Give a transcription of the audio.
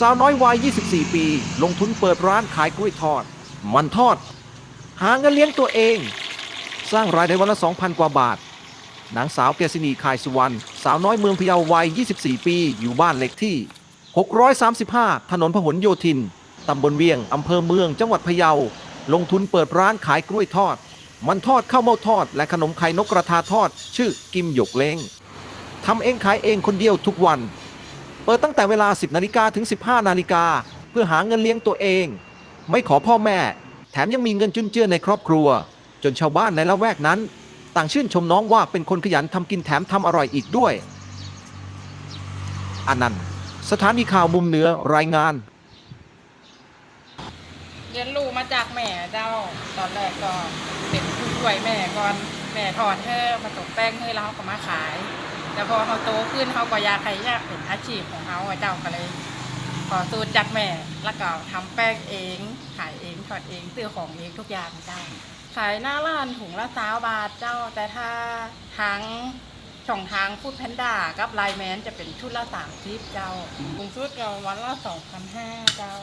สาวน้อยวัย 24 ปี ลงทุนเปิดร้านขายกล้วยทอด มันทอด หาเงินเลี้ยงตัวเอง สร้างรายได้วันละ 2,000 กว่าบาท นางสาวเกษณีคายสุวรรณสาวน้อยเมืองพะเยาวัย 24 ปี อยู่บ้านเล็กที่ 635 ถนนพหลโยธิน ตำบลเวียง อำเภอเมือง จังหวัดพะเยา ลงทุนเปิดร้านขายกล้วยทอด มันทอดข้าวเม่าทอด และขนมไข่นกกระทาทอด ชื่อกิมหยกเล้งทำเองขายเองคนเดียวทุกวัน เปิดตั้งแต่เวลา 10 นาฬิกาถึง 15 นาฬิกา เพื่อหาเงินเลี้ยงตัวเอง ไม่ขอพ่อแม่ แถมยังมีเงินจุนเจือในครอบครัว จนชาวบ้านในละแวกนั้น ต่างชื่นชมน้องว่าเป็นคนขยันทำกินแถมทำอร่อยอีกด้วยอันนั้นต์สถานีข่าวมุมเหนือรายงาน เรียนรู้มาจากแม่เจ้า ตอนแรกก็เป็นผู้ช่วยแม่ก่อน แม่ถอดเธอมาตกแป้งให้แล้วเขาก็มาขาย แต่พอเขาโตขึ้นเขาก็อยากให้อยากเป็นอาชีพของเขาอะเจ้าก็เลย ขอสูตรจากแม่แล้วก็ทำแป้งเองขายเองถอดเองซื้อของเองทุกอย่างเจ้า ขายหน้าร้านถุงละสาวบาทเจ้า แต่ถ้าทางช่องทางพูดแพนด้ากับไลน์แมนจะเป็นชุดละสามทิปเจ้าสูงสุดก็วันละสองพันห้าเจ้า